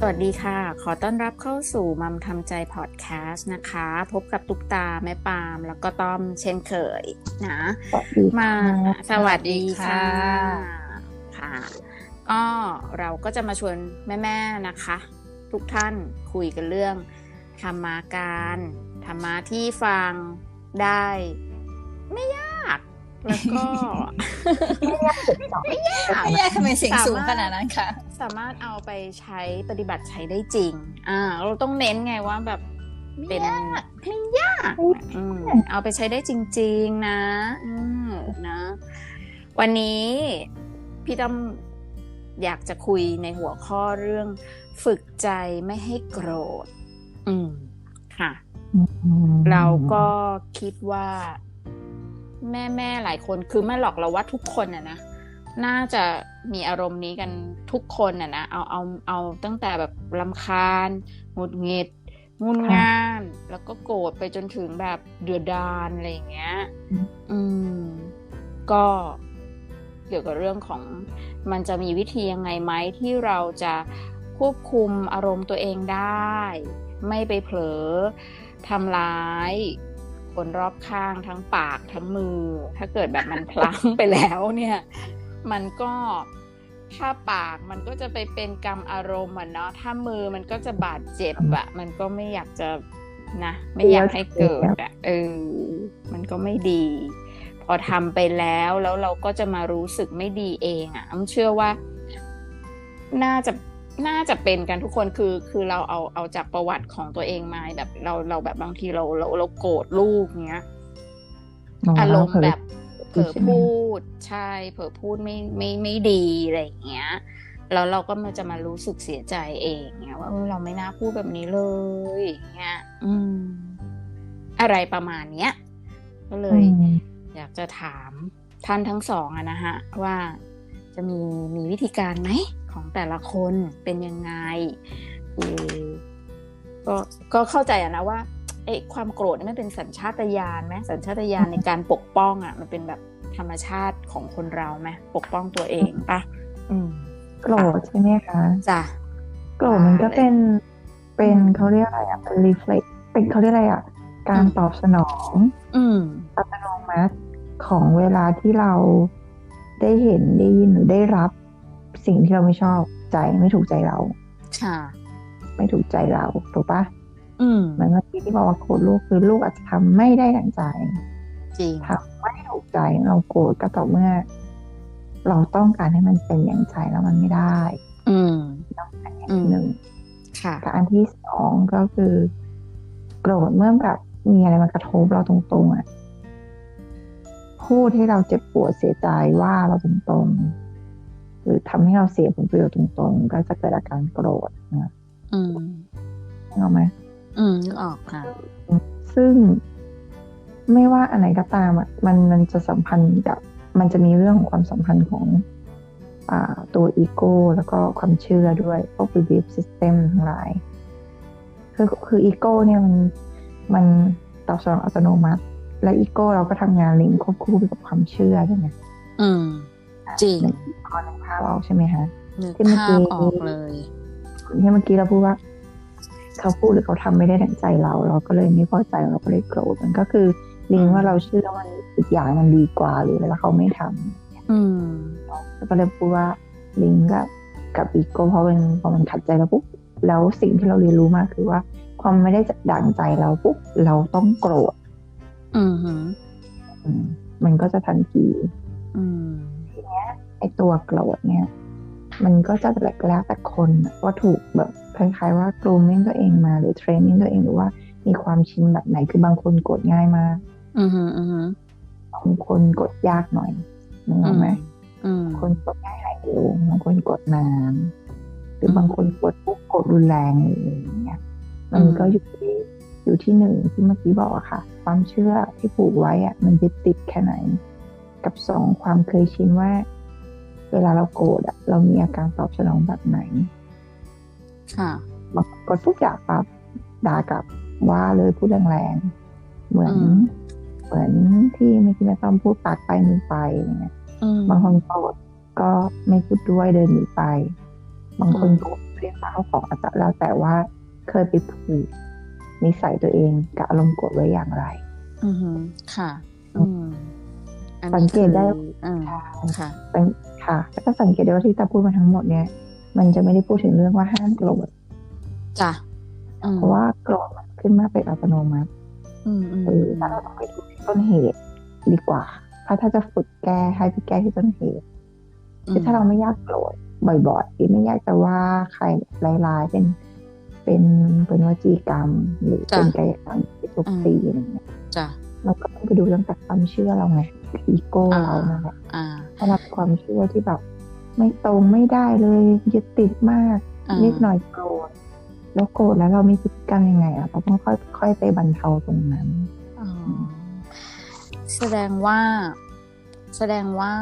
สวัสดีค่ะ ขอต้อนรับเข้าสู่มัมทำใจพอดแคสต์นะคะ พบกับตุ๊กตา แม่ปาล์มแล้วก็ต้อมเช่นเคยนะมาสวัสดีค่ะค่ะก็เราก็จะมาชวนแม่ๆนะคะ ทุกท่านคุยกันเรื่องธรรมาการธรรมะที่ฟังได้ ไม่ยาก แล้วก็ไม่ยากไม่ยากไม่ยากทำไมเสียงสูงขนาดนั้นคะสามารถเอาไปใช้ปฏิบัติใช้ได้จริง อ่า เราต้องเน้นไงว่าแบบเป็นไม่ยากอืมเอาไปใช้ได้จริง ๆ นะ อืมนะ วันนี้พี่ต้อมอยากจะคุยในหัวข้อเรื่อง ฝึกใจไม่ให้โกรธ อืมค่ะ เราก็คิดว่า แม่แม่หลายคนคือไม่หลอกเราว่าทุกคนอะนะน่าจะมีอารมณ์นี้กันทุกคนอะนะเอาเอาเอาตั้งแต่แบบรำคาญหงุดหงิดงุนง่าน แล้วก็โกรธไปจนถึงแบบเดือดดานอะไรอย่างเงี้ย อืม ก็เกี่ยวกับเรื่องของมันจะมีวิธียังไงไหมที่เราจะควบคุมอารมณ์ตัวเองได้ ไม่ไปเผลอทำร้าย คนรอบข้างทั้งปากทั้งมือ ถ้าเกิดแบบมันพลั้งไปแล้วเนี่ย มันก็ถ้าปากมันก็จะไปเป็นกรรมอารมณ์อะเนาะถ้ามือมันก็จะบาดเจ็บอะมันก็ไม่อยากจะนะ ไม่อยากให้เกิดอะเออมันก็ไม่ดี พอทำไปแล้วแล้วเราก็จะมารู้สึกไม่ดีเองอะอ้ำเชื่อว่า น่าจะ น่าจะเป็นกันทุกคนคือคือเราเอาเอาจากประวัติของตัวเองมาแบบเราเราแบบบางทีเราเราเราโกรธลูกเงี้ยอารมณ์แบบเผลอพูดใช่เผลอพูดไม่ไม่ไม่ดีอะไรอย่างเงี้ยแล้วเราก็มาจะมารู้สึกเสียใจเองเงี้ยว่าเออเราไม่น่าพูดแบบนี้เลยอย่างเงี้ยอืม อะไรประมาณเนี้ยก็เลย อยากจะถามท่านทั้งสองอะนะฮะว่าจะมีมีวิธีการไหม ของแต่ละคนเป็นยังไงคือก็ก็เข้าใจอะนะว่าไอ้ความโกรธนี่มันเป็นสัญชาตญาณไหมสัญชาตญาณในการปกป้องอะมันเป็นแบบธรรมชาติของคนเราไหมปกป้องตัวเองปะอืมโกรธใช่ไหมคะจ้ะโกรธมันก็เป็นเป็นเขาเรียกอะไรอะเป็น reflect เป็นเขาเรียกอะไรอะการตอบสนอง อืมอัตโนมัติของเวลาที่เราได้เห็นได้ยินหรือได้รับ สิ่งที่เราไม่ชอบใจไม่ถูกใจเรา ค่ะ ไม่ถูกใจเราถูกปะอืมเหมือนเมื่อกี้ที่บอกว่าโกรธลูกคือลูกอาจจะทำไม่ได้ดังใจ จริงทำไม่ถูกใจเราโกรธก็ต่อเมื่อ เราต้องการให้มันเป็นอย่างใจแล้วมันไม่ได้ อืมอืมหนึ่งค่ะกับอันที่สองก็คือ โกรธเมื่อแบบมีอะไรมากระทบเราตรงๆอะพูดให้เราเจ็บปวดเสียใจว่าเราตรงๆ หรือทำให้เราเสียผลประโยชน์ตรงๆ ก็จะเกิดอาการโกรธนะอืมนึกออกไหมอืมนึกออกค่ะ ซึ่งไม่ว่าอันไหนก็ตามอะมันมันจะสัมพันธ์กับ มันจะมีเรื่องของความสัมพันธ์ของอ่าตัวอีโก้แล้วก็ความเชื่อด้วยพวก belief system ทั้งหลาย คือคืออีโก้เนี่ยมันมันตอบสนองอัตโนมัติ และอีโก้เราก็ทำงานลิงก์ควบคู่ไปกับความเชื่อใช่ไหมอืม จริงในข้อในภาพเราใช่ไหมคะนึกที่เมื่อภากี้พออกเลยที่เมื่อกี้เราพูดว่า เขาพูดหรือเขาทำไม่ได้ดังใจเรา เราก็เลยไม่พอใจเราก็เลยโกรธมันก็คือลิงก์ว่าเราเชื่อว่ามันอีกอย่างมันดีกว่าหรืออะไรแล้วเขาไม่ทำอืมแล้วก็เลยพูดว่าลิงก์กับกับอีโก้เพราะมันพอมันขัดใจเราปุ๊บแล้วสิ่งที่เราเรียนรู้มากคือว่า ความไม่ได้ดังใจเราปุ๊บเราต้องโกรธ อืมหืมอืมมันก็จะทันที อืม ไอตัวโกรธเนี่ย มันก็จะแล้วแต่คนอะว่าถูกแบบคล้ายๆว่ากรูมมิ่งตัวเองมาหรือเทรนนิ่งตัวเองหรือว่ามีความชินแบบไหนคือบางคนกดง่ายมากอืมหืมอืมหืมบางคนกดยากหน่อยนึกออกไหมอืมคนกดง่ายหายเร็วบางคนกดนานหรือบางคนกดปุ๊บกดรุนแรงเลยอย่างเงี้ยมันก็อยู่ที่อยู่ที่หนึ่งที่เมื่อกี้บอกอะค่ะ ความเชื่อที่ผูกไว้อะมันยึดติดแค่ไหน กับสองความเคยชินว่า เวลาเราโกรธอะเรามีอาการตอบสนองแบบไหน ค่ะบางคนกดปุ๊บอยากปั๊บด่ากลับว่าเลยพูดแรงๆเหมือนอืมเหมือนที่เมื่อกี้แม่ต้อมพูดปากไปมือไปอะไรเงี้ยอืมบางคนโกรธก็ไม่พูดด้วยเดินหนีไป บางคนอืมโกรธเรียกฟ้าเข้าของอาจจะแล้วแต่ว่าเคยไปผูกนิสัยตัวเองกับอารมณ์โกรธไว้อย่างไร อือหือค่ะ อืมอัน สันี้งเกตได้คืออืมค่ะเป็นค่ะแล้วก็สังเกตได้ว่าที่ตาพูดมาทั้งหมดเนี่ย มันจะไม่ได้พูดถึงเรื่องว่าห้ามโกรธจ้ะอืมเพราะว่าโกรธมันขึ้นมาเป็นอัตโนมัติอืมอืมเออแต่เราต้องไปดูที่ต้นเหตุดีกว่า ถ้าถ้าจะฝึกแก้ให้ไปแก้ที่ต้นเหตุคือถ้าเราไม่อยากโกรธบ่อยๆไม่อยากจะว่าใครร้ายๆเป็นเป็นเป็นวจีกรรม หรือเป็นกายกรรมที่ทุบตีอะไรเงี้ยจ้ะเราก็ต้องไปดูเรื่องจากความเชื่อเราไง อีโก้อ่าเรานั่นแหละอ่าถ้าเราเป็นความเชื่อที่แบบ ไม่ตรงไม่ได้เลยยึดติดมากอ่านิดหน่อยโกรธแล้วโกรธแล้วเรามีพฤติกรรมยังไงอะเราต้องค่อยค่อยไปบรรเทาตรงนั้นอ๋อแสดงว่าแสดงว่า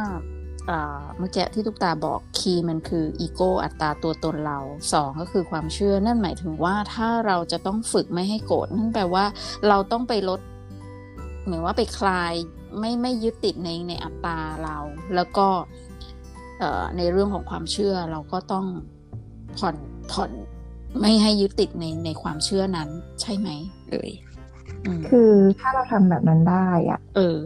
อ่าเมื่อกี้ที่ทุกตาบอกคีย์มันคืออีโก้อัตราตัวตนเราสองก็คือความเชื่อนั่นหมายถึงว่าถ้าเราจะต้องฝึกไม่ให้โกรธนั่นแปลว่าเราต้องไปลดเหมือนว่าไปคลาย ไม่ไม่ยึดติดในในอัตราเรา แล้วก็เอ่อในเรื่องของความเชื่อเราก็ต้องผ่อนผ่อนไม่ให้ยึดติดในในความเชื่อนั้น ใช่ไหมเอ่ยอืมคือถ้าเราทำแบบนั้นได้อะ เออ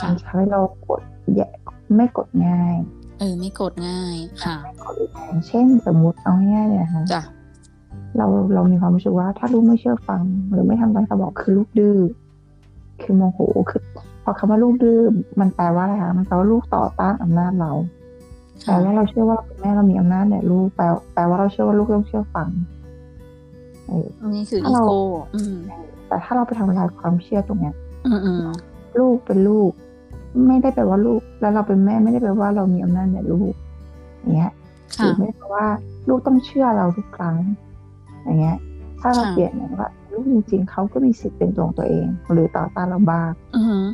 มัค่ะนจะทำให้เรากดแย่ไม่กดง่าย เออ ไม่กดง่ายค่ะไม่กดแรงเช่นสมมุติเอาง่ายๆเลยนะคะจ้ะเราเรามีความรู้สึกว่า ถ้าลูกไม่เชื่อฟัง หรือไม่ทำตามคำบอกคือลูกดื้อคือโมโหคือ พอคำว่าลูกดื้อมันแปลว่าอะไรคะมันแปลว่าลูกต่อต้านอำนาจเราแปลค่ะว่าเราเชื่อว่าเราเป็นแม่เรามีอำนาจเนี่ยลูกแปลแปลว่าเราเชื่อว่าลูกต้องเชื่อฟังเออนี่คือถ้าอีเราโก้อืมแต่ถ้าเราไปทำลายความเชื่อตรงเนี้ยอืมอืมลูกเป็นลูก ไม่ได้แปลว่าลูก แล้วเราเป็นแม่ไม่ได้แปลว่าเรามีอำนาจเหนือลูกอย่างเงี้ยหรืค่ะอไม่ได้แปลว่า ลูกต้องเชื่อเราทุกครั้ง อย่างเงี้ย ถ้าเราค่ะเปลี่ยนอย่างว่าลูกจริงๆเขาก็มีสิทธิ์เป็นตัวของตัวเอง หรือต่อต้านเราบ้างอือหือ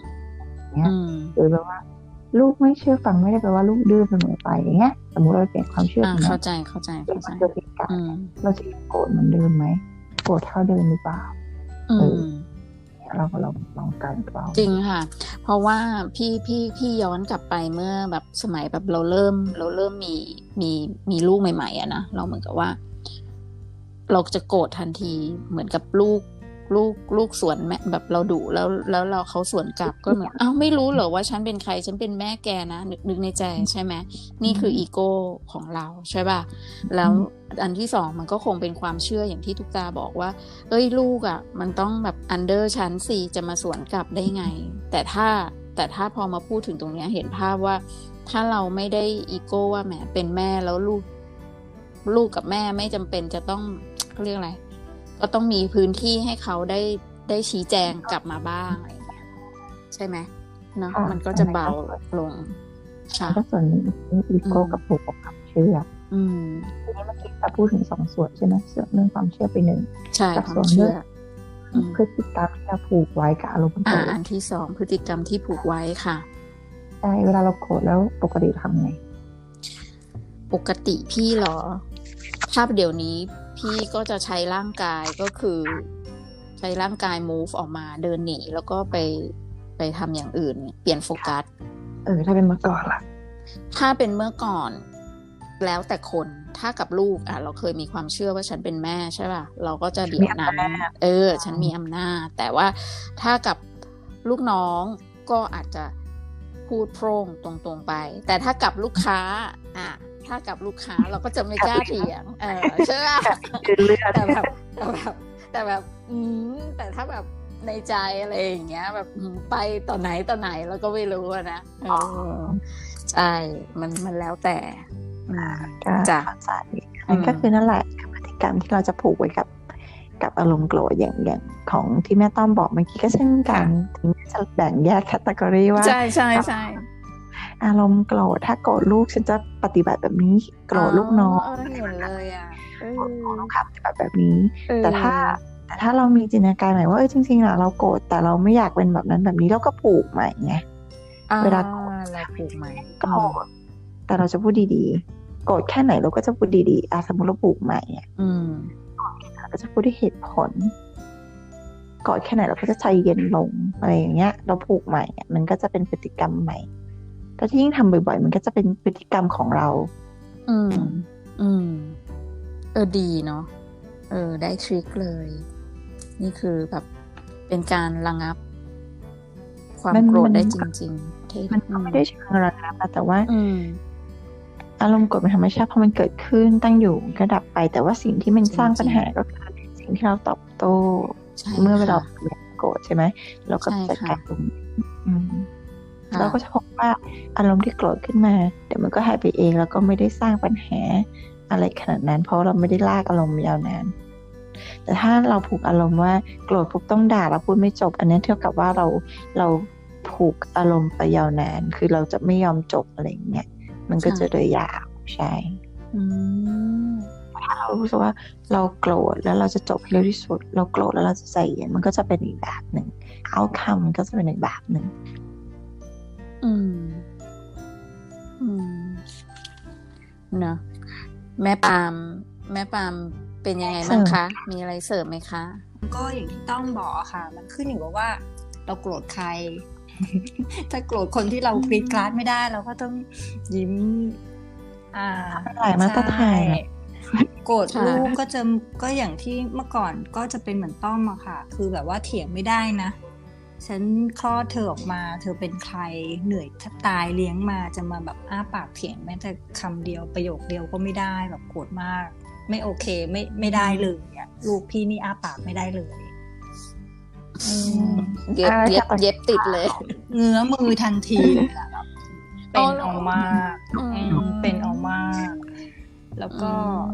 เงี้ยอืมหรือแปลว่า ลูกไม่เชื่อฟังไม่ได้แปลว่าลูกดื้อเสมอไปอย่างเงี้ย สมมติเราเปลี่ยนความเชื่ออ่าตรงนี้เข้าใจเข้าใจเป็นเข้าใจความเชื่อผิดกันอืมเราจะยังโกรธเหมือนเดิมไหมโกรธเท่าเดิมหรือเปล่าอืเอมอเราก็ลองลองกันเราจริงค่ะ เพราะว่าพี่พี่พี่ย้อนกลับไปเมื่อแบบสมัยแบบเราเริ่ม เราเริ่มมีมีมีลูกใหม่ๆอะนะเราเหมือนกับว่า เราจะโกรธทันทีเหมือนกับลูก ลูกลูกสวนแม่แบบเราดุแล้วแล้วเราเขาสวนกลับก็เหมือนอ้าวไม่รู้เหรอว่าฉันเป็นใครฉันเป็นแม่แกนะนึกนึกในใจใช่ไหมนี่คืออีโก้ของเราใช่ป่ะแล้วอันที่สองมันก็คงเป็นความเชื่ออย่างที่ทุกตาบอกว่า เอ้ยลูกอะ่ะ มันต้องแบบอันเดอร์ชั้นสี่จะมาสวนกลับได้ไง แต่ถ้าแต่ถ้าพอมาพูดถึงตรงเนี้ยเห็นภาพว่า ถ้าเราไม่ได้อีโก้ว่าแหมเป็นแม่แล้วลูก ลูกกับแม่ไม่จำเป็นจะต้องเขาเรียกอะไร ก็ต้องมีพื้นที่ให้เขาได้ได้ชี้แจงกลับมาบ้างอะไรอย่างเงี้ยใช่ไหมเนาะค่ะมันก็จะเบาลงค่ะก็ส่วนหนึ่งอีโก้อืมกับผูกกับความเชื่ออืมทีนี้เมื่อกี้ตาพูดถึงสองส่วนใช่ไหมส่วนเรื่องความเชื่อไปหนึ่งใช่กับควาส่วมนเชื่เรื่อองอืมพฤติกรรมที่เราผูกไว้กับอารมณ์โกรอ่าธอันที่สองพฤติกรรมที่ผูกไว้ค่ะใช่เวลาเราโกรธแล้วปกติทำไง ปกติพี่เหรอถ้าเดี๋ยวนี้ พี่ก็จะใช้ร่างกายก็คือ ใช้ร่างกาย move ออกมาเดินหนีแล้วก็ไปไปทำอย่างอื่น เปลี่ยนโฟกัส เออ ถ้าเป็นเมื่อก่อนล่ะ ถ้าเป็นเมื่อก่อนแล้วแต่คนถ้ากับลูกอะ เราเคยมีความเชื่อว่าฉันเป็นแม่ใช่ป่ะเราก็จะเดี๋ยวนั้นมีอำนาจเออ ฉันมีอำนาจ แต่ว่าถ้ากับลูกน้องก็อาจจะพูดโพร่งตรงๆไป แต่ถ้ากับลูกค้า อะ ถ้ากับลูกค้าเราก็จะไม่กล้าเถียง เออใช่ป่ะคือเลือดแต่แบบแต่แบบแต่แบบ อืมแต่ถ้าแบบในใจอะไรอย่างเงี้ย แบบอืมไปต่อไหนต่อไหนเราก็ไม่รู้อะนะเออใช่ มันมันแล้วแต่อืมก็จ้ะเข้าใจนั่นก็อืมคือนั่นแหละคือพฤติกรรมที่เราจะผูกไว้กับ กับอารมณ์โกรธอย่างอย่างของที่แม่ต้อมบอกเมื่อกี้ก็เช่นกันถึงจะแบ่งแยกแคตตากรีว่าใช่ใช่ใช่ อารมณ์โกรธถ้าโกรธลูกฉันจะปฏิบัติแบบนี้ โกรธลูกน้องเเห็นเลยอะเออโกรธลูกค้าปฏิบัติแบบนี้เออแต่ถ้าแต่ถ้าเรามีจินตนาการใหม่ว่าเออจริงๆอะเราโกรธแต่เราไม่อยากเป็นแบบนั้นแบบนี้เราก็ผูกใหม่ไงอ่เวลาเราผูกไหมโกรธแต่เราจะพูดดีๆ โกรธแค่ไหนเราก็จะพูดดีๆอะสมมติเราผูกใหม่อะอืมเราก็จะพูดด้วยเหตุผลโกรธแค่ไหนเราก็จะใจเย็นลงอะไรอย่างเงี้ย เราผูกใหม่อะมันก็จะเป็นพฤติกรรมใหม่ แล้วที่ยิ่งทำบ่อยๆ มันก็จะเป็นพฤติกรรมของเรา อืม อืม เออดีเนาะ เออ ได้ทริคเลย นี่คือแบบเป็นการระงับ ความมันโกรธมันได้จริงๆเท่มันก็ไม่ได้เชิงระงับอะแต่ว่าอืมอารมณ์โกรธเป็นธรรมชาติพอมันเกิดขึ้นตั้งอยู่มันก็ดับไป แต่ว่าสิ่งที่มันสร้างจริงๆปัญหาก็คือสิ่งที่เราตอบโต้ใช่เมื่อเวลาค่ะโกรธใช่ไหมเราก็ใช่จัดค่ะการตรงนี้อืมค่ะ เราก็จะพบว่าอารมณ์ที่โกรธขึ้นมา เดี๋ยวมันก็หายไปเองแล้วก็ไม่ได้สร้างปัญหาอะไรขนาดนั้น เพราะเราไม่ได้ลากอารมณ์ยาวนานแต่ถ้าเราผูกอารมณ์ว่าโกรธปุ๊บต้องด่าแล้วพูดไม่จบ อันนี้เท่ากับว่าเราเราผูกอารมณ์ไปยาวนาน คือเราจะไม่ยอมจบอะไรอย่างเงี้ยมันก็จะเลยยาวใช่อืมเรารู้สึกว่าเราโกรธแล้วเราจะจบให้เร็วที่สุด เราโกรธแล้วเราจะใจเย็นมันก็จะเป็นอีกแบบหนึ่งเอาคำมันก็จะเป็นอีกแบบหนึ่ง อืม อืม เนอะแม่ปาล์มแม่ปาล์มเป็นยังไงบ้างคะ มีอะไรเสริมไหมคะ ก็อย่างที่ต้องบอกอะค่ะ มันขึ้นอยู่กับว่า เราโกรธใคร ถ้าโกรธคนที่เรากรีดกราดไม่ได้ เราก็ต้องยิ้ม อ่าหลายมาตรฐานใช่โกรธใช่ลูกก็จะก็อย่างที่เมื่อก่อนก็จะเป็นเหมือนต้อมอะค่ะ คือแบบว่าเถียงไม่ได้นะ ฉันคลอดเธอออกมา เธอเป็นใครเหนื่อยแทบตายเลี้ยงมาจะมาแบบอ้าปากเถียงแม้แต่คำเดียวประโยคเดียวก็ไม่ได้แบบโกรธมาก ไม่โอเคไม่ไม่ได้เลยอะลูกพี่นี่อ้าปากไม่ได้เลยเย็บเย็บเย็บติดเลย เงื้อมือทันทีเป็นเอามากเป็นเอามากแล้วก็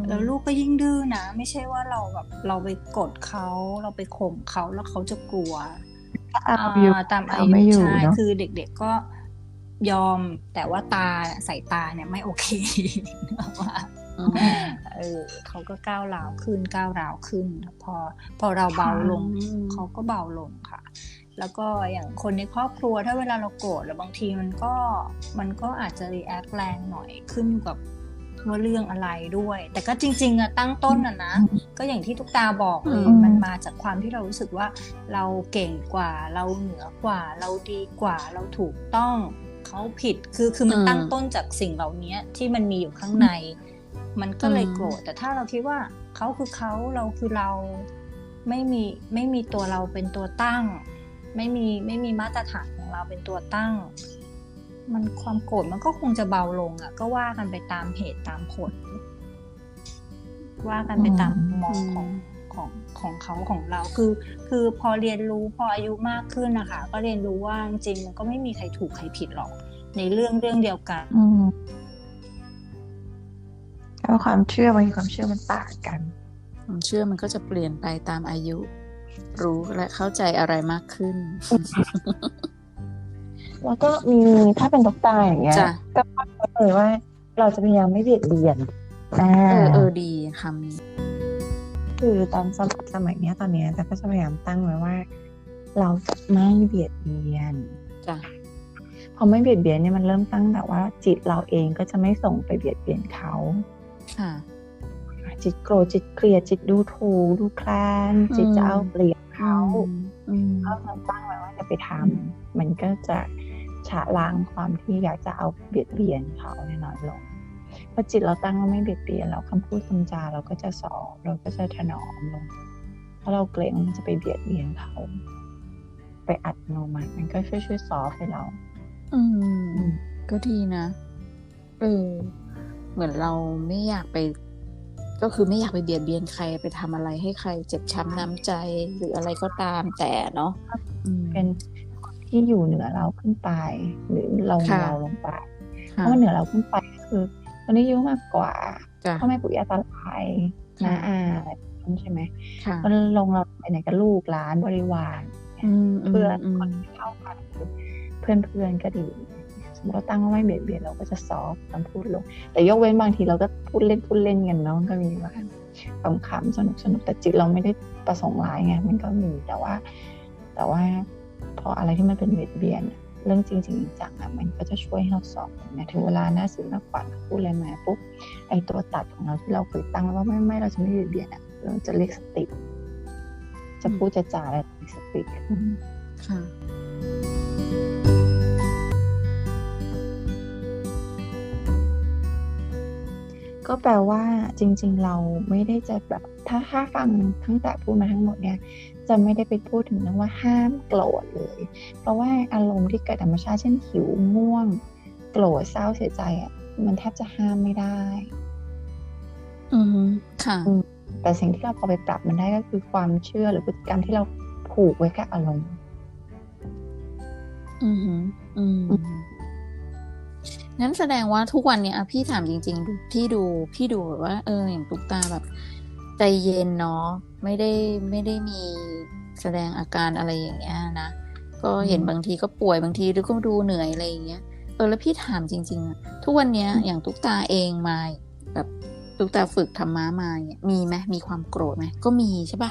แล้วลูกก็ยิ่งดื้อนะ ไม่ใช่ว่าเราแบบเราไปกดเขาเราไปข่มเขาแล้วเขาจะกลัว เอาอยู่อ่าตามอาเอายุไม่อยู่ใช่เนอะคือเด็กๆก็ยอมแต่ว่าตาสายตาเนี่ยไม่โอเคว่าอืมเออเขาก็ก้าวร้าวขึ้นก้าวร้าวขึ้น พอพอเราเบาลงอืมเขาก็เบาลงค่ะ แล้วก็อย่างคนในครอบครัวถ้าเวลาเราโกรธแล้วบางทีมันก็มันก็อาจจะรีแอคแรงหน่อยขึ้นอยู่กับ ว่าเรื่องอะไรด้วย แต่ก็จริงๆอะตั้งต้นอะนะ ก็อย่างที่ทุกตาบอกเลยอืมมันมาจากความที่เรารู้สึกว่า เราเก่งกว่า เราเหนือกว่า เราดีกว่า เราถูกต้องเขาผิดคือคือมันอืมตั้งต้นจากสิ่งเหล่านี้ที่มันมีอยู่ข้างใน มันก็เลยอืมโกรธแต่ถ้าเราคิดว่าเขาคือเขาเราคือเราไม่มีไม่มีตัวเราเป็นตัวตั้ง ไม่มีไม่มีมาตรฐานของเราเป็นตัวตั้ง มันความโกรธมันก็คงจะเบาลงอะ ก็ว่ากันไปตามเหตุตามผล ว่ากันไปตามมุมมองของของของเขาของเราคือ คือพอเรียนรู้พออายุมากขึ้นนะคะก็เรียนรู้ว่าจริงๆมันก็ไม่มีใครถูกใครผิดหรอก ในเรื่องเรื่องเดียวกันอืมแล้วความเชื่อบางทีความเชื่อมันต่างกัน ความเชื่อมันก็จะเปลี่ยนไปตามอายุ รู้และเข้าใจอะไรมากขึ้น แล้วก็มีถ้าเป็นดอกตาอย่างเงี้ยจ้ะก็พูดเลยว่า เราจะพยายามไม่เบียดเบียนอ่าเออเออดีคำนี้คือตอนสมสมัยเนี้ย ตอนเนี้ยแต่ก็จะพยายามตั้งไว้ว่า เราจะไม่เบียดเบียนจ้ะพอไม่เบียดเบียนเนี่ยมันเริ่มตั้งแต่ว่า จิตเราเองก็จะไม่ส่งไปเบียดเบียนเขาค่ะจิตโกรธจิตเกลียดจิตดูถูกดูแคลนจิตจะเอาเปรียบเขาอืมก็จะตั้งไว้ว่าจะไปทำมันก็จะ ชะล้างความที่อยากจะเอาเบียดเบียนเขาเนี่ยน้อยลงพอจิตเราตั้งว่าไม่เบียดเบียนแล้วคำพูดคำจาเราก็จะสอบเราก็จะถนอมลง เพราะเราเกรงว่ามันจะไปเบียดเบียนเขา ไปอัดโนมัติมันก็ช่วยช่วยซอฟให้เรา อืม ก็ดีนะเออเหมือนเราไม่อยากไป ก็คือไม่อยากไปเบียดเบียนใครไปทำอะไรให้ใคร เจ็บช้ำน้ำใจหรืออะไรก็ตามแต่เนาะอืมเป็นคน ที่อยู่เหนือเราขึ้นไป หรือเราค่ะเราลงไปเพค่ะราะว่าเหนือเราขึ้นไปก็คือคนที่อายุมากกว่าจ้ะพ่อแม่ปู่ย่าตายายค่ะน้าอาอะไรแบบนั้นใช่ไหมค่ะมันลงเราไปไหนกับลูกหลานบริวารอืมเพื่อนมคนที่เข้ากันคือเพื่อนเพื่อนๆก็ดีสมมติเราตั้งว่าไม่เบียดเบียนเราก็จะซอฟต์คำพูดลง แต่ยกเว้นบางทีเราก็พูดเล่นพูดเล่นกันเนาะมันก็มีบ้างขำๆสนุกสนุกแต่จิตเราไม่ได้ประสงค์ร้ายไงมันก็มีแต่ว่า แต่ว่า พออะไรที่มันเป็นเบียดเบียนอะเรื่องจริงจริงจังๆอะมันก็จะช่วยให้เราสอบนะถึงเวลาหน้าสื่อหน้าขวัญพูดอะไรมาปุ๊บไอตัวตัดของเราที่เราเคยตั้งไว้ว่าไม่ไม่เราจะไม่เบียดเบียนอะเราจะเรียกสติ จะพูดจะจาอะไรมีสติขึ้นค่ะทก็แปลว่าจริง ๆ เราไม่ได้จะแบบถ้าถ้าฟังทั้งแต่พูดมาทั้งหมดเนี่ย จะไม่ได้ไปพูดถึงเรื่องว่าห้ามโกรธเลย เพราะว่าอารมณ์ที่เกิดธรรมชาติเช่นหิวง่วง โกรธเศร้าเสียใจอะมันแทบจะห้ามไม่ได้ อืมค่ะอืมแต่สิ่งที่เราพอไปปรับมันได้ก็คือความเชื่อหรือพฤติกรรมที่เราผูกไว้กับอารมณ์ อืมฮึอืมงั้นแสดงว่าทุกวันเนี้ยอะพี่ถามจริงๆดูพี่ดูพี่ดูแบบว่า เอออย่างตุ๊กตาแบบ ใจเย็นเนาะ ไม่ได้ไม่ได้มีแสดงอาการอะไรอย่างเงี้ยนะก็เห็นอืมบางทีก็ป่วยบางทีหรือก็ดูเหนื่อยอะไรอย่างเงี้ยเออแล้วพี่ถามจริงๆอะทุกวันเนี้ยอย่างตุ๊กตาเองมาแบบตุ๊กตาฝึกธรรมะมาเนี่ยมีไหมมีความโกรธไหมก็มีใช่ปะ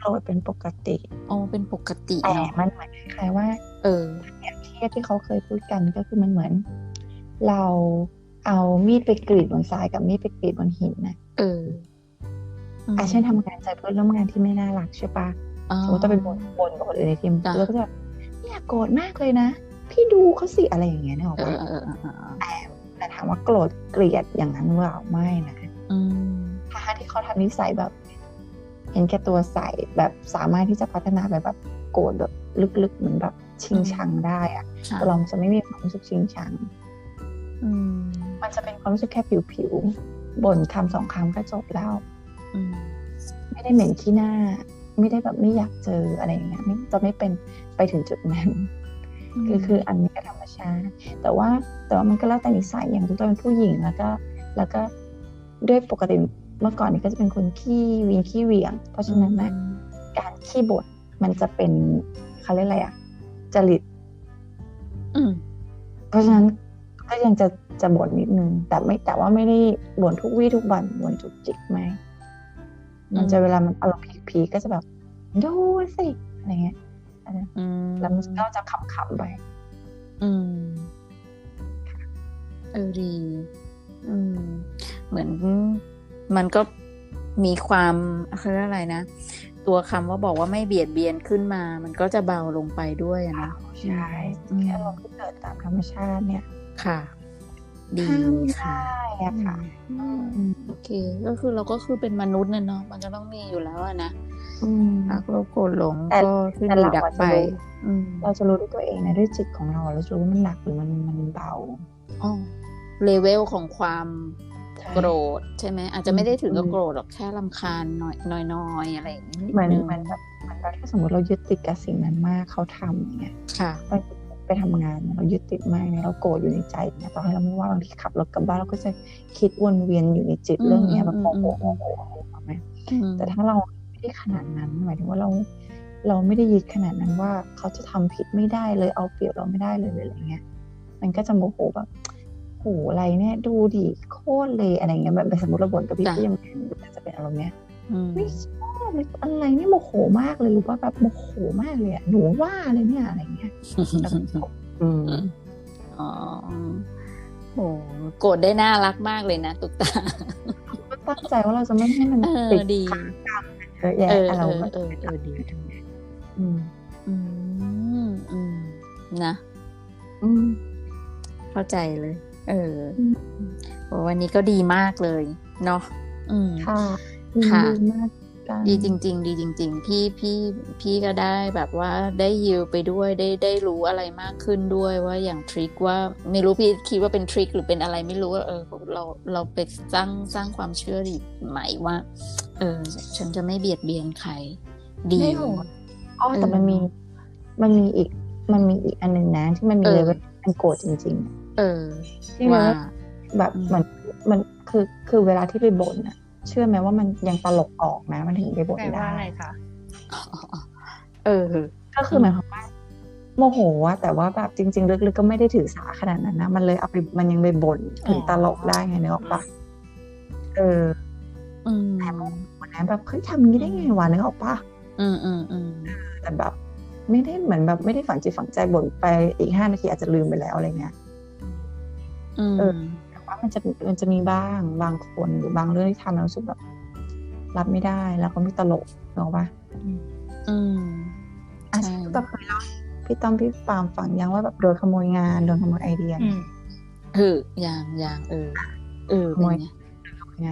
โกรธเป็นปกติอ๋อเป็นปกติแต่เนาะมันเหมือนคล้ายๆว่า เอออย่างเครียดที่เขาเคยพูดกันก็คือมันเหมือน เราเอามีดไปกรีดบนทรายกับมีดไปกรีดบนหินนะเออ อืมอาเช่นทำงานเจอเพื่อนร่วมงานที่ไม่น่ารักใช่ปะอ๋อสมมติต้องไปบ่นบ่นกับคนอื่นในทีมจ้ะแล้วก็จะแบบเนี่ยโกรธมากเลยนะ พี่ดูเขาสิอะไรอย่างเงี้ยนึกออกเอปะอเออเออเออเออแต่ถามว่าโกรธเกลียดอย่างนั้นหรือเปล่าไม่นะอืมถ้าที่เขาทำนิสัยแบบ เห็นแก่ตัวใส่แบบสามารถที่จะพัฒนาแบบแบบโกรธแบบลึกๆเหมือนแบบชิงชังได้อะค่ะแต่เราจะไม่มีความรู้สึกชิงชังอืมมันจะเป็นความรู้สึกแค่ผิวๆบ่นคำสองคำก็จบแล้วอืม ไม่ได้เหม็นขี้หน้า ไม่ได้แบบไม่อยากเจออะไรอย่างเงี้ยไม่จะไม่เป็นไปถึงจุดนั้นคือคืออันนี้ก็ธรรมชาติ แต่ว่าแต่ว่ามันก็แล้วแต่นิสัยอย่างทุกตัวเป็นผู้หญิงแล้วก็แล้วก็ด้วยปกติเมื่อก่อนนี้ก็จะเป็นคนขี้วินขี้เหวียง เพราะฉะนั้นนะการขี้บ่นมันจะเป็นเขาเรียกอะไรอะจริตอืมเพราะฉะนั้นก็ยังจะจะบ่นนิดนึง แต่ไม่แต่ว่าไม่ได้บ่นทุกวี่ทุกวันบ่นจุกจิกไหม มันจะเวลามันอารมณ์พีคๆก็จะแบบ ดูสิอะไรเงี้ยอืมแล้วมันก็จะขำๆไป อืม เออดี อืม เหมือนมันก็มีความเขาเรียกอะไรนะ ตัวคำว่าบอกว่าไม่เบียดเบียนขึ้นมา มันก็จะเบาลงไปด้วยอะนะ ใช่อืมแค่อารมณ์ที่เกิดตามธรรมชาติเนี่ย ค่ะ ดีห้ามค่ะได้อะค่ะอืมโอเค ก็คือเราก็คือเป็นมนุษย์น่ะเนาะมันก็ต้องมีอยู่แล้วอะนะอืมรักโลภโกรธหลงแต่ก็ขึ้นแต่อยู่เราดับอะจะไปรู้อืมเราจะรู้ด้วยตัวเองนะด้วยจิตของเราเราจะรู้ว่ามันหนักหรือมันมันเบาอ๋อเลเวลของความโกรธใช่ไหมอาจจะไม่ได้ถึงกับอืมโกรธหรอกแค่ลำคาญหน่อยน้อยน้อยๆอะไรอย่างนี้นิดเหมือนนึงเหมือนแบบเหมือนแบบถ้าสมมติเรายึดติดกับสิ่งนั้นมากเขาทำอย่างเงี้ยค่ะบางที ไปทำงานเนี่ยเรายึดติดมากเนี่ยเราโกรธอยู่ในใจเนี่ยต่อให้เราไม่ว่าบางทีขับรถกลับบ้านเราก็จะคิดวนเวียนอยู่ในจิตอืมเรื่องเนี้ยแบบอืโมมโหอืโมมโหอะไรแบบนี้อืมแต่ถ้าเราไม่ได้ขนาดนั้นหมายถึงว่าเราเราไม่ได้ยึดขนาดนั้นว่าเขาจะทำผิดไม่ได้เลยเอาเปรียบเราไม่ได้เลยอะไรเงี้ย มันก็จะโมโหแบบโหอะไรเนี่ยดูดิโคตรเลยอะไรเงี้ยแบบสมมติเราบ่นกับพี่จ้ะพี่ยังจะเป็นอารมณ์เนี้ยอืมไม่ชอ บเลยอะไรเนี่ยโมโหมากเลยหรือว่าแบบโมโหมากเลยอะหนูว่าเลยเนี่ยอะไรเงี้ยแล้วก็อืมอ๋อโหโกรธได้น่ารักมากเลยนะตุ๊กตาก็ตั้งใจว่าเราจะไม่ให้มันเออติดดีขัดกันเยอะแยะเออแต่เอเราอก็เออเออดีอืมอืมอืมนะอืมเข้าใจเลย เอออืมโหวันนี้ก็ดีมากเลย เนาะอืมค่ะค่ะดีมาก กันดีจริง ๆ ดีจริง ๆ พี่พี่พี่ก็ได้แบบว่าได้ยิวไปด้วยได้ได้รู้อะไรมากขึ้นด้วยว่าอย่างทริคว่าไม่รู้พี่คิดว่าเป็นทริคหรือเป็นอะไรไม่รู้ว่าเออเราเราไปสร้างสร้างความเชื่อใหม่ว่า เออ ฉันจะไม่เบียดเบียนใคร ดีไม่โหดอ๋อแต่เออมันมีมันมีอีกมันมีอีกอันหนึ่งนะ ที่มันมีเออเลยว่ามันโกรธจริงเออๆที่ว่าว่าแบบอืมเหมือนมันคือคือเวลาที่ไปบ่นอะ เชื่อไหมว่ามันยังตลกออกนะ มันถึงไปบ่นแปลว่าได้อะไรคะเออ ก็คือหมายความว่าโมโหอะแต่ว่าแบบจริง ๆ ลึกๆก็ไม่ได้ถือสาขนาดนั้นนะมันเลยเอาไปมันยังไปบ่นถึงตลกได้ไงเนกออกปะเอออืมวันนั้นแบบเฮ้ยทำอย่างนี้ได้ไงวะนึกออกปะอืมอืมอืมแต่แบบ ไม่ได้เหมือนแบบไม่ได้ฝังจิตฝังใจบ่นไปอีกห้านาทีอาจจะลืมไปแล้วอะไรเงี้ยอืมเออแต่ ว่ามันจะมันจะมีบ้างบางคนหรือบางเรื่องที่ทำแล้วรู้สึกแบบรับไม่ได้แล้วก็ไม่ตลกเนกอะปะอืมอะใช่แบบเคยเล่าให้พี่ต้อมพี่ปาล์มฟังยังว่าแบบโดนขโมยงานโดนขโมยไอเดียอืมเอออย่างอย่างเออเออเป็นไงขไง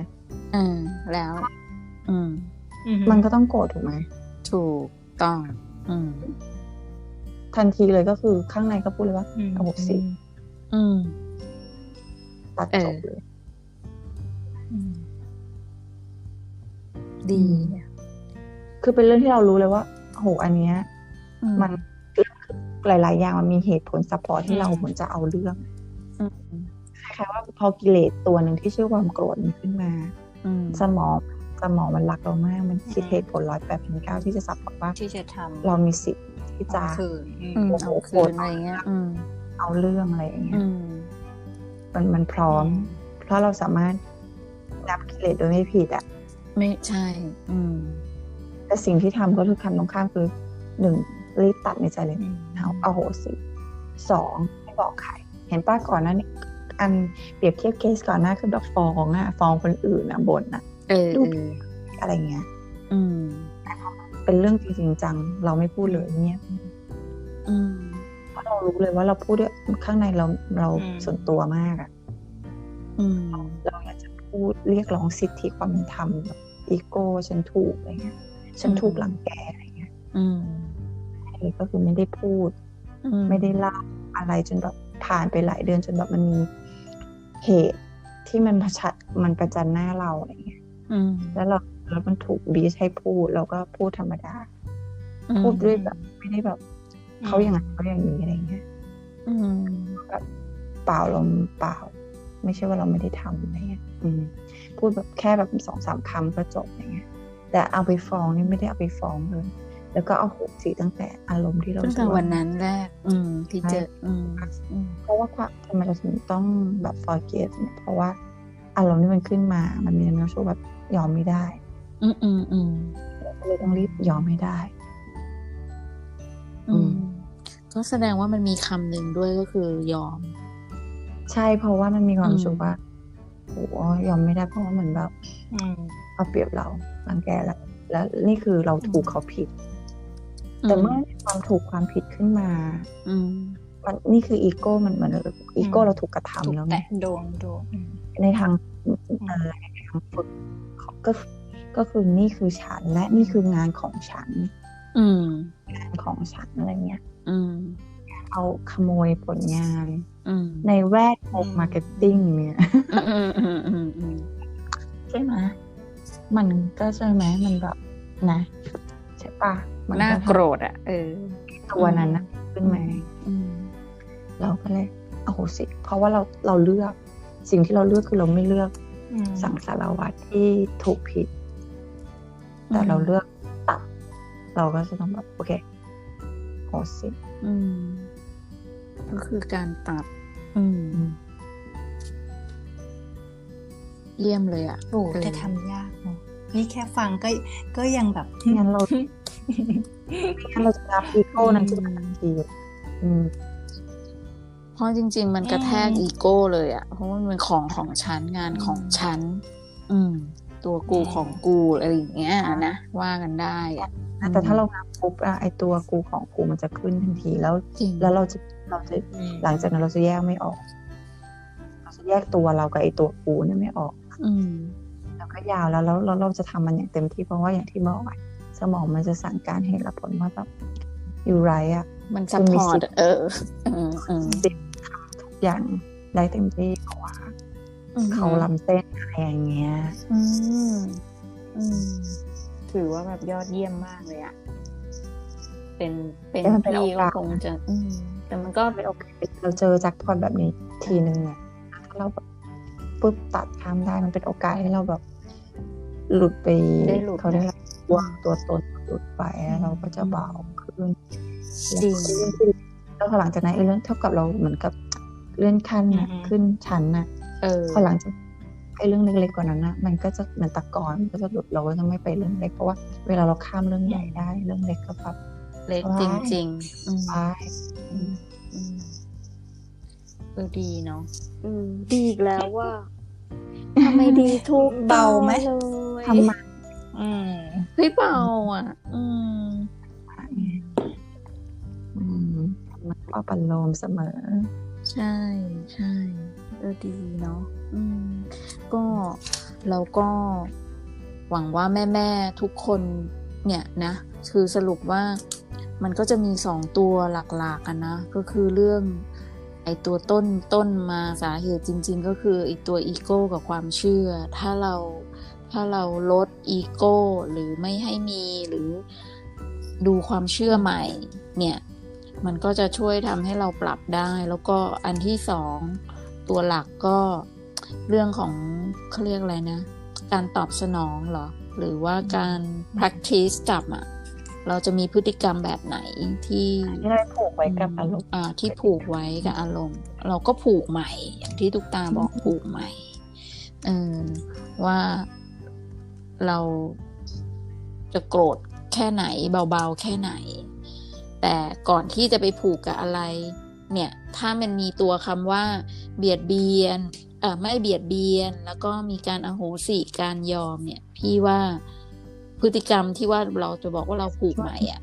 อืมแล้ว อืมมันก็ต้องโกรธถูกไหมถูกต้อง อืมทันทีเลยก็คือข้างในก็พูดเลยว่าอืมโอ้โหสิอืม ตัดเออจบเลยอืมดี คือเป็นเรื่องที่เรารู้เลยว่าโอ้โหอันเนี้ยอืมันหลาย ๆ อย่างมันมีเหตุผลซัพพอร์ตที่เราควรจะเอาเรื่องอืมคล้ายๆว่าพอกิเลสตัวหนึ่งที่ชื่อความโกรธมันขึ้นมาอืมสมองสมองมันรักเรามาก มันคิดเหตุผลร้อยแปดพันเก้าที่จะซัพพอร์ตว่าที่จะทำเรามีสิทธิ์ที่จะเอาคืนอืมโอ้โหเอาคืนอะไรเงี้ยอืมเอาเรื่องอะไรอย่างเงี้ยอื มมันมันพร้อม เพราะเราสามารถนับกิเลสโดยไม่ผิดอะไม่ใช่ อืม แต่สิ่งที่ทำก็คือคำตรงข้ามคือหนึ่งรีบตัดในใจเลยอืมเอาเอาโหสิสองไม่บอกใครเห็นป้าก่อนหนั้านอันเปรียบเทียบเคสก่อนหน้าคือแบบฟ้องอะฟ้องคนอื่นอะบ่นอะเออดูเอออะไรเงี้ย อืม เป็นเรื่องจริงๆจัง เราไม่พูดเลยเงียบอืม เพราะเรารู้เลยว่าเราพูดด้วยข้างในเราเราส่วนตัวมากอะอืมเราอยากจะพูดเรียกร้องสิทธิความเป็นธรรมแบบอีโก้ฉันถูกอะไรเงี้ย ฉันถูกหลังแกอะไรเงี้ย อืมเลยก็คือไม่ได้พูดอืมไม่ได้เล่าอะไรจนแบบผ่านไปหลายเดือนจนแบบมันมีเหตุที่มันประชัดมันประจันหน้าเราอะไรเงี้ยอืมแล้วเราแล้วมันถูกบีชให้พูดเราก็พูดธรรมดาอืมพูดด้วยแบบ ไม่ได้แบบ เขาอย่างนั้นเขาอย่างนี้อะไรเงี้ยอืมเปล่าเราเปล่า ไม่ใช่ว่าเราไม่ได้ทำอะไรเงี้ยอืมพูดแบบแค่แบบสองสามคำก็จบอะไรเงี้ย แต่เอาไปฟ้องนี่ไม่ได้เอาไปฟ้องเลยแล้วก็เอาโหสิตั้งแต่อารมณ์ที่เราตั้งแต่รู้สึกาวันนั้นแรก อืม ที่เจอ อืมอืมเพราะว่าความทำไมเราถึงต้องแบบ forgive เนี่ยเพราะว่าอารมณ์ที่มันขึ้นมา มันมีน้ำชั่วแบบยอมไม่ได้ อืมอืมอืมเราก็เลยต้องรีบยอมไม่ได้ ก็แสดงว่ามันมีคำหนึ่งด้วยก็คือยอม ใช่เพราะว่ามันมีความอืมรู้สึกว่าโหยอมไม่ได้เพราะว่าเหมือนแบบอืมเอาเปรียบเรารังแกเราแล้วนี่คือเราถูกเขาผิด แต่เมื่อมีความถูกความผิดขึ้นมา อืมมันนี่คืออีโก้มันเหมือนอีโก้เราถูกกระถูทำกแล้วไงแตะโดนโดนอืมในทางเออในทางฝึกก็ก็คือนี่คือฉันและนี่คืองานของฉัน อืมงาน ของฉันอะไรเงี้ยอืมเอาขโมยผลงานอืมในแวดวงมาร์เก็ตติ้งเนี่ยอืมอืมอืมอืมใช่ไหมมันก็ใช่ไหมมันแบบนะใช่ปะมัน่าก็โกรธอะเออตัวนั้นนะขึ้นมาอืมเราก็เลยโอ้โหสิ เพราะว่าเราเราเลือก สิ่งที่เราเลือกคือเราไม่เลือกอืมสังสารวัตรที่ถูกผิด แต่เราเลือกตัด เราก็จะต้องแบบโอเค โหสิอืม ก็คือการตัด อืมอืมเยี่ยมเลยอะโอ้เออแต่ทำยากเนอะเฮ้ยแค่ฟังก็ก็ยังแบบไม่งั้นเราไม่งั้นเราจะรับอีโก้นั้นขึ้นมาทันทีอืมเพราะจริง ๆ มันกระแทกอีโก้เลยอะเพราะว่ามันเป็นของของฉันงานของฉันอืม ตัวกูของกูอะไรอย่างเงี้ยนะว่ากันได้อะแต่ถ้าเรานับปุ๊บอะไอตัวกูของกูมันจะขึ้นทันทีแล้วจริงแล้วเราจะเราจะหลังจากนั้นเราจะแยกไม่ออก เราจะแยกตัวเรากับไอตัวกูเนี่ยไม่ออก อืมแล้วก็ยาวแล้วแล้วแล้วเราจะทำมันอย่างเต็มที่เพราะว่าอย่างที่บอกอะสมองมันจะสั่งการเหตุและผลว่าแบบอยู่ไรอะมันคุซัพณพมีอสิร์ทตธิ์เออเออเออสิทธิ์ทำทุกอย่างได้เต็มที่เพราะว่า เขาลำเส้นอะไรอย่างเงี้ย อืมอืมถือว่าแบบยอดเยี่ยมมากเลยอะเป็นเป็นแต่มันเป็นพี่โอก็กาสคงจะ อืม แต่มันก็ไม่โอเคเราเจอแจ็คพอตแบบนี้ทีนึงเนี่ยถ้าเราแบบปุ๊บตัดข้ามได้มันเป็นโอกาสให้เราแบบ หลุดไปได้หลุดเขาเรียกอะไรวางตัวตนหลุดไปแล้วเราก็จะเบาขึ้นจริงแล้วพอหลังจากนั้นไอ้เรื่องเท่ากับเราเหมือนกับเลื่อนขั้นน่ะอือฮึขึ้นชั้นน่ะ เออพอหลังจากไอ้เรื่องเล็กๆกว่านั้นนะมันก็จะเหมือนตะกอนมันก็จะหลุดเราก็จะไม่ไปเรื่องเล็กเพราะว่าเวลาเราข้ามเรื่องใหญ่ได้เรื่องเล็กก็แบบเล็กจริงๆอืมไปอืมอืมเออดีเนาะอืมดีอีกแล้วว่าทำไมดีทุกเบาไหมตอนเลยทำมาอืมเฮ้ยเบาอะ อืมอืมมันก็ปันโลมเสมอ ใช่ใช่ เออดีเนาะอืม ก็แล้วก็หวังว่าแม่ๆทุกคนเนี่ยนะ คือสรุปว่ามันก็จะมีสองตัวหลักๆกันนะ ก็คือเรื่องไอตัวต้นต้นมาสาเหตุจริง ๆ ก็คือไอตัวอีโก้กับความเชื่อ ถ้าเราถ้าเราลดอีโก้หรือไม่ให้มีหรือดูความเชื่อใหม่เนี่ย มันก็จะช่วยทำให้เราปรับได้ แล้วก็อันที่สอง ตัวหลักก็เรื่องของเขาเรียกอะไรนะ การตอบสนองเหรอ หรือว่าการ practice จับอะเราจะมีพฤติกรรมแบบไหนที่ที่ได้ผูกไว้กับอารมณ์อ่าที่ผูกไว้กับอารมณ์ เราก็ผูกใหม่ อย่างที่ทุกตาบอกผูกใหม่เออว่าเราจะโกรธแค่ไหนเบาๆแค่ไหน แต่ก่อนที่จะไปผูกกับอะไร เนี่ยถ้ามันมีตัวคำว่า เบียดเบียนเอ่อไม่เบียดเบียน แล้วก็มีการอโหสิการยอมเนี่ย พี่ว่าพฤติกรรมที่ว่าเราจะบอกว่าเราผูกใหม่อะ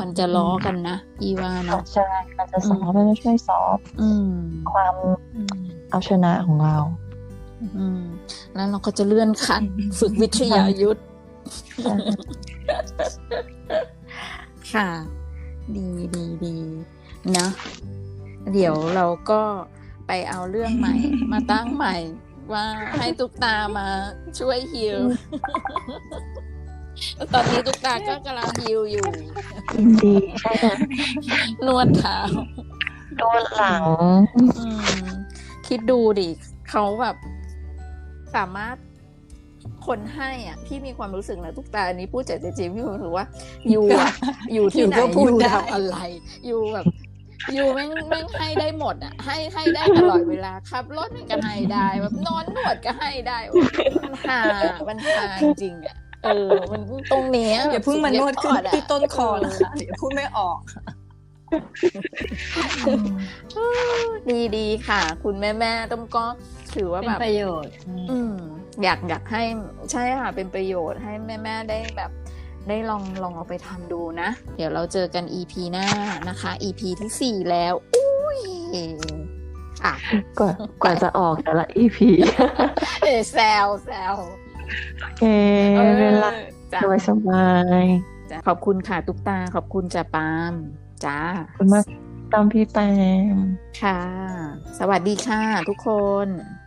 มันจะล้อกันนะพี่ว่าเนาะใช่มันจะซอฟต์มันจะช่วยซอฟต์อืมความเอาชนะของเรา อืม แล้วเราก็จะเลื่อนขั้นฝึกวิทยายุทธค่ะ ดีดีดีนะ เดี๋ยวเราก็ไปเอาเรื่องใหม่ มาตั้งใหม่ ว่าให้ตุกตามาช่วยฮิลตอนนี้ตุกตาก็กำลังฮิลอยู่ยินดีใช่ค่ะนวดเท้าโดนหลังอืมคิดดูดิเขาแบบ สามารถคนให้อะ พี่มีความรู้สึกนะทุกตาอันนี้พูดจากใจจริงพี่มีความรู้สึกว่า อยู่อะอยู่ที่ไหนอยู่ก็พูดอยู่ได้ทำอะไร อยู่แบบอ ยู่แม่งแม่งให้ได้หมดอะ ให้ให้ได้ตลอดเวลาขับรถก็ให้ได้แบบนอนนวดก็ให้ได้โอ้มันหามันหาจริงๆอะเออ มันตรงเนี้ยอย่าเพิ่งมานวดขึ้นสุยออะที่ต้นคอนะคะเดี๋ยวพูดไม่ออกดีดีค่ะ คุณแม่แม่ๆต้มก็ถือว่าเป็นแบบประโยชน์ อืมอยากอยากให้ใช่ค่ะ เป็นประโยชน์ให้แม่แม่ๆได้แบบ ได้ลองลองเอาไปทำดูนะ เดี๋ยวเราเจอกัน EP หน้านะคะ EP ที่สี่แล้วอุ้ยอะกว่ากว่าจะออกแต่ละ EP เอยแซวแซวโอเคเวลาจ้ะสบายสบายจ้ะขอบคุณค่ะตุ๊กตา ขอบคุณจ่าปาล์มจ้าขอบคุณมากตามพี่แตมค่ะ สวัสดีค่ะทุกคนส